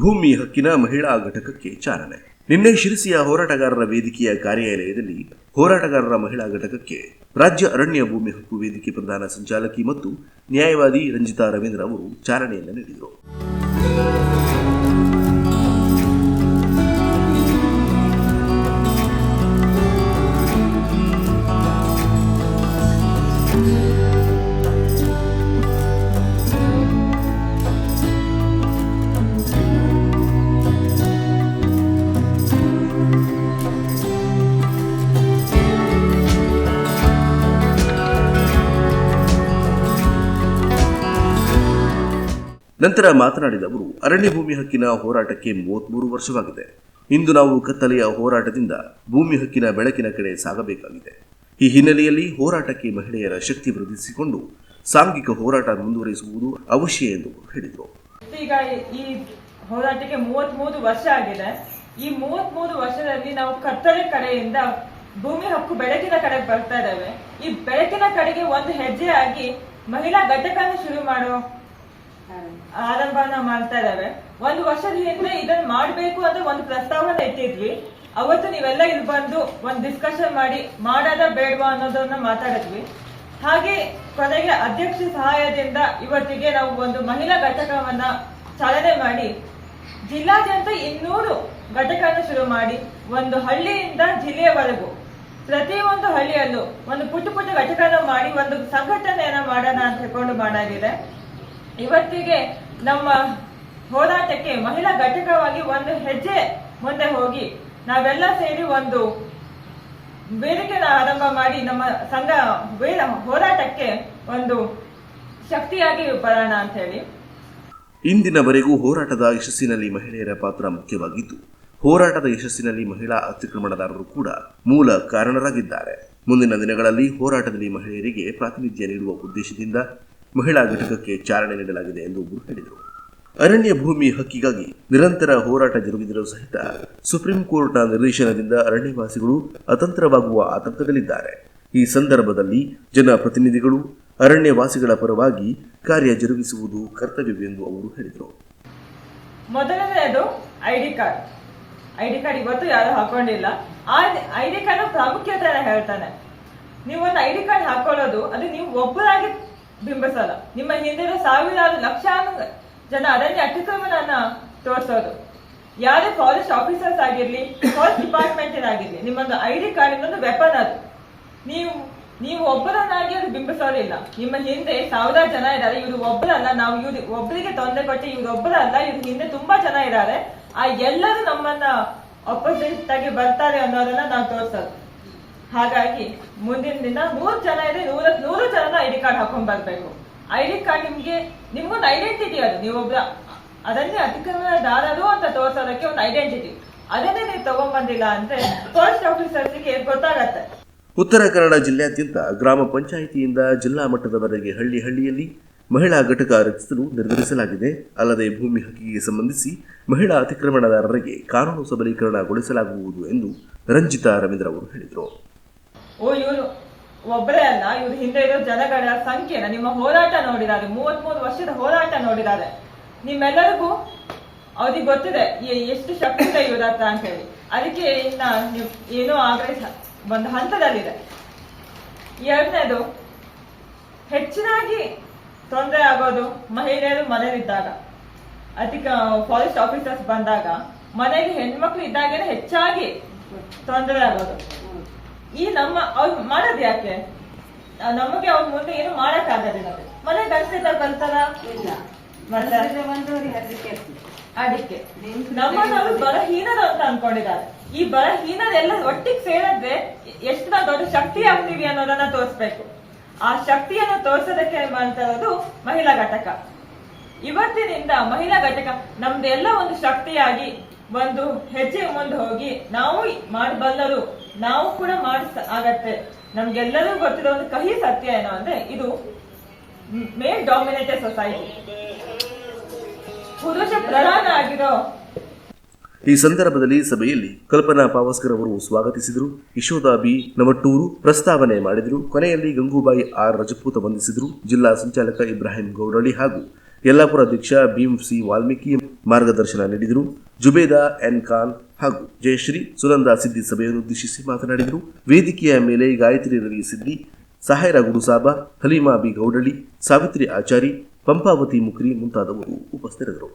ಭೂಮಿ ಹಕ್ಕಿನ ಮಹಿಳಾ ಘಟಕಕ್ಕೆ ಚಾಲನೆ. ನಿನ್ನೆ ಶಿರಸಿಯ ಹೋರಾಟಗಾರರ ವೇದಿಕೆಯ ಕಾರ್ಯಾಲಯದಲ್ಲಿ ಹೋರಾಟಗಾರರ ಮಹಿಳಾ ಘಟಕಕ್ಕೆ ರಾಜ್ಯ ಅರಣ್ಯ ಭೂಮಿ ಹಕ್ಕು ವೇದಿಕೆ ಪ್ರಧಾನ ಸಂಚಾಲಕಿ ಮತ್ತು ನ್ಯಾಯವಾದಿ ರಂಜಿತಾ ರವೀಂದ್ರ ಅವರು ಚಾಲನೆಯನ್ನು ನೀಡಿದರು. ನಂತರ ಮಾತನಾಡಿದ ಅವರು, ಅರಣ್ಯ ಭೂಮಿ ಹಕ್ಕಿನ ಹೋರಾಟಕ್ಕೆ ಮೂವತ್ಮೂರು ವರ್ಷವಾಗಿದೆ. ಇಂದು ನಾವು ಕತ್ತಲೆಯ ಹೋರಾಟದಿಂದ ಭೂಮಿ ಹಕ್ಕಿನ ಬೆಳಕಿನ ಕಡೆ ಸಾಗಬೇಕಾಗಿದೆ. ಈ ಹಿನ್ನೆಲೆಯಲ್ಲಿ ಹೋರಾಟಕ್ಕೆ ಮಹಿಳೆಯರ ಶಕ್ತಿ ವೃದ್ಧಿಸಿಕೊಂಡು ಸಾಂಘಿಕ ಹೋರಾಟ ಮುಂದುವರಿಸುವುದು ಅವಶ್ಯ ಎಂದು ಹೇಳಿದರು. ಈಗ ಈ ಹೋರಾಟಕ್ಕೆ ಮೂವತ್ಮೂರು ವರ್ಷ ಆಗಿದೆ. ಈ ಮೂವತ್ಮೂರು ವರ್ಷದಲ್ಲಿ ನಾವು ಕತ್ತಲೆ ಕಡೆಯಿಂದ ಭೂಮಿ ಹಕ್ಕು ಬೆಳಕಿನ ಕಡೆ ಬರ್ತಾ ಇದ್ದೇವೆ. ಈ ಬೆಳಕಿನ ಕಡೆಗೆ ಒಂದು ಹೆಜ್ಜೆ ಆಗಿ ಮಹಿಳಾ ಘಟಕ ಶುರು ಮಾಡೋ ಆರಂಭನ ಮಾಡ್ತಾ ಇದಾವೆ ಒಂದು ವರ್ಷದ ಹಿಂದೆ ಇದನ್ನ ಮಾಡ್ಬೇಕು ಅಂತ ಒಂದು ಪ್ರಸ್ತಾವನೆ ಇಟ್ಟಿದ್ವಿ. ಅವತ್ತು ನೀವೆಲ್ಲ ಇಲ್ಲಿ ಬಂದು ಒಂದು ಡಿಸ್ಕಷನ್ ಮಾಡಿ ಮಾಡದ ಬೇಡವಾ ಅನ್ನೋದನ್ನ ಮಾತಾಡಿದ್ವಿ. ಹಾಗೆ ಕೊನೆಗೆ ಅಧ್ಯಕ್ಷ ಸಹಾಯದಿಂದ ಇವತ್ತಿಗೆ ನಾವು ಒಂದು ಮಹಿಳಾ ಘಟಕವನ್ನ ಚಾಲನೆ ಮಾಡಿ, ಜಿಲ್ಲಾದ್ಯಂತ ಇನ್ನೂರು ಘಟಕನ ಶುರು ಮಾಡಿ, ಒಂದು ಹಳ್ಳಿಯಿಂದ ಜಿಲ್ಲೆಯವರೆಗೂ ಪ್ರತಿಯೊಂದು ಹಳ್ಳಿಯಲ್ಲೂ ಒಂದು ಪುಟ್ಟ ಪುಟ್ಟ ಘಟಕನ ಮಾಡಿ ಒಂದು ಸಂಘಟನೆಯನ್ನ ಮಾಡೋಣ ಅಂತ ಹೇಳ್ಕೊಂಡು ಮಾಡಾಗಿದೆ. ಇವತ್ತಿಗೆ ನಮ್ಮ ಹೋರಾಟಕ್ಕೆ ಮಹಿಳಾ ಘಟಕವಾಗಿ ಒಂದು ಹೆಜ್ಜೆ ಮುಂದೆ ಹೋಗಿ ನಾವೆಲ್ಲ ಸೇರಿ ಒಂದು ಬೇಡಿಕೆನ ಆರಂಭ ಮಾಡಿ ನಮ್ಮ ಸಂಘ ಹೋರಾಟಕ್ಕೆ ಒಂದು ಶಕ್ತಿಯಾಗಿ ಬರೋಣ ಅಂತ ಹೇಳಿ. ಇಂದಿನವರೆಗೂ ಹೋರಾಟದ ಯಶಸ್ಸಿನಲ್ಲಿ ಮಹಿಳೆಯರ ಪಾತ್ರ ಮುಖ್ಯವಾಗಿದ್ದು, ಹೋರಾಟದ ಯಶಸ್ಸಿನಲ್ಲಿ ಮಹಿಳಾ ಅತಿಕ್ರಮಣದಾರರು ಕೂಡ ಮೂಲ ಕಾರಣರಾಗಿದ್ದಾರೆ. ಮುಂದಿನ ದಿನಗಳಲ್ಲಿ ಹೋರಾಟದಲ್ಲಿ ಮಹಿಳೆಯರಿಗೆ ಪ್ರಾತಿನಿಧ್ಯ ನೀಡುವ ಉದ್ದೇಶದಿಂದ ಮಹಿಳಾ ಘಟಕಕ್ಕೆ ಚಾಲನೆ ನೀಡಲಾಗಿದೆ ಎಂದು ಅವರು ಹೇಳಿದರು. ಅರಣ್ಯ ಭೂಮಿ ಹಕ್ಕಿಗಾಗಿ ನಿರಂತರ ಹೋರಾಟ ಜರುಗಿದರೂ ಸಹಿತ ಸುಪ್ರೀಂ ಕೋರ್ಟ್ನ ನಿರ್ದೇಶನದಿಂದ ಅರಣ್ಯವಾಸಿಗಳು ಅತಂತ್ರವಾಗುವ ಆತಂಕದಲ್ಲಿದ್ದಾರೆ. ಈ ಸಂದರ್ಭದಲ್ಲಿ ಜನಪ್ರತಿನಿಧಿಗಳು ಅರಣ್ಯವಾಸಿಗಳ ಪರವಾಗಿ ಕಾರ್ಯ ಜರುಗಿಸುವುದು ಕರ್ತವ್ಯವೆಂದು ಅವರು ಹೇಳಿದರು. ಮೊದಲನೆಯದು ಐಡಿ ಕಾರ್ಡ್. ಐಡಿ ಕಾರ್ಡ್ ಇವತ್ತು ಯಾರು ಹಾಕೊಂಡಿಲ್ಲ. ಆ ಐಡಿ ಕಾರ್ಡ್ ಪ್ರಾಮುಖ್ಯತೆ ಹೇಳ್ತಾನೆ. ನೀವು ಒಂದು ಐಡಿ ಕಾರ್ಡ್ ಹಾಕೊಳ್ಳೋದು, ಅದು ನೀವು ಒಬ್ಬರಾಗಿ ಬಿಂಬಿಸಲ್ಲ ನಿಮ್ಮ ಹಿಂದಿನ ಸಾವಿರಾರು ಲಕ್ಷ ಜನ ಅರಣ್ಯ ಅತಿಕ್ರಮಣನ ತೋರಿಸೋದು. ಯಾರೇ ಫಾರೆಸ್ಟ್ ಆಫೀಸರ್ಸ್ ಆಗಿರ್ಲಿ ಫಾರೆಸ್ಟ್ ಡಿಪಾರ್ಟ್ಮೆಂಟ್ ಆಗಿರ್ಲಿ ನಿಮ್ಮೊಂದು ಐ ಡಿ ಕಾರ್ಡ್ ಇನ್ನೊಂದು ವೆಪನ್ ಅದು. ನೀವು ನೀವು ಒಬ್ಬರನ್ನಾಗಿ ಅದು ಬಿಂಬಿಸೋದಿಲ್ಲ. ನಿಮ್ಮ ಹಿಂದೆ ಸಾವಿರಾರು ಜನ ಇದ್ದಾರೆ. ಇವರು ಒಬ್ಬರಲ್ಲ, ನಾವು ಇವ್ರು ಒಬ್ಬರಿಗೆ ತೊಂದರೆ ಕೊಟ್ಟು ಇವ್ರು ಒಬ್ಬರಲ್ಲ, ಇವ್ರ ಹಿಂದೆ ತುಂಬಾ ಜನ ಇದ್ದಾರೆ. ಆ ಎಲ್ಲರೂ ನಮ್ಮನ್ನ ಅಪೋಸಿಟ್ ಆಗಿ ಬರ್ತಾರೆ ಅನ್ನೋದನ್ನ ನಾವು ತೋರ್ಸೋದು. ಹಾಗಾಗಿ ಮುಂದಿನ ದಿನ ನೂರು ಜನ ಇದೆ, ನೂರ, ನೂರು ಜನನ ಐ ಡಿ ಕಾರ್ಡ್ ಹಾಕೊಂಡ್ ಬರ್ಬೇಕು. ಐ ಡಿ ಕಾರ್ಡ್ ನಿಮ್ಗೆ, ನಿಮ್ಗೊಂದು ಐಡೆಂಟಿಟಿ ಅದು. ನೀವೊಬ್ರ ಅದನ್ನೇ ಅತಿಕ್ರಮಣದಾರರು ಅಂತ ತೋರ್ಸೋದಕ್ಕೆ ಒಂದು ಐಡೆಂಟಿಟಿ ಅದನ್ನೇ ನೀವು ತಗೊಂಡ್ಬಂದಿಲ್ಲ ಅಂದ್ರೆ ಫಾರೆಸ್ಟ್ ಆಫೀಸರ್ಸ್ಗೆ ಗೊತ್ತಾಗತ್ತೆ. ಉತ್ತರ ಕನ್ನಡ ಜಿಲ್ಲೆಯಾದ್ಯಂತ ಗ್ರಾಮ ಪಂಚಾಯಿತಿಯಿಂದ ಜಿಲ್ಲಾ ಮಟ್ಟದವರೆಗೆ ಹಳ್ಳಿ ಹಳ್ಳಿಯಲ್ಲಿ ಮಹಿಳಾ ಘಟಕ ರಚಿಸಲು ನಿರ್ಧರಿಸಲಾಗಿದೆ. ಅಲ್ಲದೆ ಭೂಮಿ ಹಕ್ಕಿಗೆ ಸಂಬಂಧಿಸಿ ಮಹಿಳಾ ಅತಿಕ್ರಮಣದಾರರಿಗೆ ಕಾನೂನು ಸಬಲೀಕರಣಗೊಳಿಸಲಾಗುವುದು ಎಂದು ರಂಜಿತಾ ರವೀಂದ್ರ ಅವರು ಹೇಳಿದರು. ಓ, ಇವರು ಒಬ್ಬರೇ ಅಲ್ಲ, ಇವ್ರ ಹಿಂದೆ ಇರೋ ಜನಗಳ ಸಂಖ್ಯೆನ ನಿಮ್ಮ ಹೋರಾಟ ನೋಡಿದ್ದಾರೆ, ಮೂವತ್ಮೂರು ವರ್ಷದ ಹೋರಾಟ ನೋಡಿದ್ದಾರೆ. ನಿಮ್ಮೆಲ್ಲರಿಗೂ ಅವ್ರಿಗೆ ಗೊತ್ತಿದೆ ಎಷ್ಟು ಶಕ್ತಿ ಇದೆ ಇವ್ರ ಹತ್ರ ಅಂತ ಹೇಳಿ ಅದಕ್ಕೆ ಇನ್ನ ನೀವು ಏನೋ ಆಗ್ರಹ ಒಂದು ಹಂತದಲ್ಲಿದೆ. ಎರಡನೇದು, ಹೆಚ್ಚಿನಾಗಿ ತೊಂದರೆ ಆಗೋದು ಮಹಿಳೆಯರು ಮನೇಲಿದ್ದಾಗ ಅದಕ್ಕೆ ಫಾರೆಸ್ಟ್ ಆಫೀಸರ್ಸ್ ಬಂದಾಗ ಮನೆಗೆ ಹೆಣ್ಮಕ್ಳು ಇದ್ದಾಗೇನೆ ಹೆಚ್ಚಾಗಿ ತೊಂದರೆ ಆಗೋದು. ಈ ನಮ್ಮ, ಅವ್ರು ಮಾಡೋದ್ ಯಾಕೆ? ನಮಗೆ ಅವ್ರ ಮುಂದೆ ಏನು ಮಾಡಕ್ ಆಗೋದಿಲ್ಲ ಮನೆ ಕಲ್ಸಿದ ಬರ್ತಾರ ಇಲ್ಲ. ಅದಕ್ಕೆ ನಮ್ಮನ್ನ ಅವ್ರು ಬಲಹೀನರು ಅಂತ ಅನ್ಕೊಂಡಿದ್ದಾರೆ. ಈ ಬಲಹೀನರೆಲ್ಲ ಒಟ್ಟಿಗೆ ಸೇರದ್ರೆ ಎಷ್ಟು ನಾವು ದೊಡ್ಡ ಶಕ್ತಿ ಆಗ್ತೀವಿ ಅನ್ನೋದನ್ನ ತೋರಿಸ್ಬೇಕು. ಆ ಶಕ್ತಿಯನ್ನು ತೋರ್ಸೋದಕ್ಕೆ ಮಾಡ್ತಾರದು ಮಹಿಳಾ ಘಟಕ. ಇವತ್ತಿನಿಂದ ಮಹಿಳಾ ಘಟಕ ನಮ್ದೆಲ್ಲ ಒಂದು ಶಕ್ತಿಯಾಗಿ ಒಂದು ಹೆಜ್ಜೆ ಮುಂದೆ ಹೋಗಿ ನಾವು ಮಾಡಬಲ್ಲರು ನಾವು ಕೂಡ ಮಾಡಿಸ್ ಆಗತ್ತೆ. ನಮ್ಗೆಲ್ಲರೂ ಗೊತ್ತಿರೋ ಒಂದು ಕಹಿ ಸತ್ಯ ಏನೋ ಅಂದ್ರೆ ಇದು ಮೇಲ್ ಡಾಮಿನೇಟೆಡ್ ಸೊಸೈಟಿ ಪುರುಷ ಪ್ರಧಾನ ಆಗಿರೋ ಈ ಸಂದರ್ಭದಲ್ಲಿ ಸಭೆಯಲ್ಲಿ ಕಲ್ಪನಾ ಪಾವಸ್ಕರ್ ಅವರು ಸ್ವಾಗತಿಸಿದರು. ಯಶೋದಾಬಿ ಬಿ ನವಟ್ಟೂರು ಪ್ರಸ್ತಾವನೆ ಮಾಡಿದರು. ಕೊನೆಯಲ್ಲಿ ಗಂಗೂಬಾಯಿ ಆರ್ ರಜಪೂತ ವಂದಿಸಿದರು. ಜಿಲ್ಲಾ ಸಂಚಾಲಕ ಇಬ್ರಾಹಿಂ ಗೌಡಳ್ಳಿ ಹಾಗೂ ಯಲ್ಲಾಪುರ ಅಧ್ಯಕ್ಷ ಸಿ ವಾಲ್ಮೀಕಿ ಮಾರ್ಗದರ್ಶನ ನೀಡಿದರು. ಜುಬೇದಾ ಎನ್ ಖಾನ್ ಹಾಗೂ ಜಯಶ್ರೀ ಸುನಂದ ಸಿದ್ದಿ ಸಭೆಯನ್ನು ಉದ್ದೇಶಿಸಿ ಮಾತನಾಡಿದರು. ವೇದಿಕೆಯ ಮೇಲೆ ಗಾಯತ್ರಿ ರವಿ ಸಿದ್ದಿ, ಸಹಾಯರ ಗುರುಸಾಬ ಹಲೀಮಾ ಬಿ ಗೌಡಳಿ ಸಾವಿತ್ರಿ ಆಚಾರಿ, ಪಂಪಾವತಿ ಮುಕ್ರಿ ಮುಂತಾದವರು ಉಪಸ್ಥಿತರಿದ್ದರು.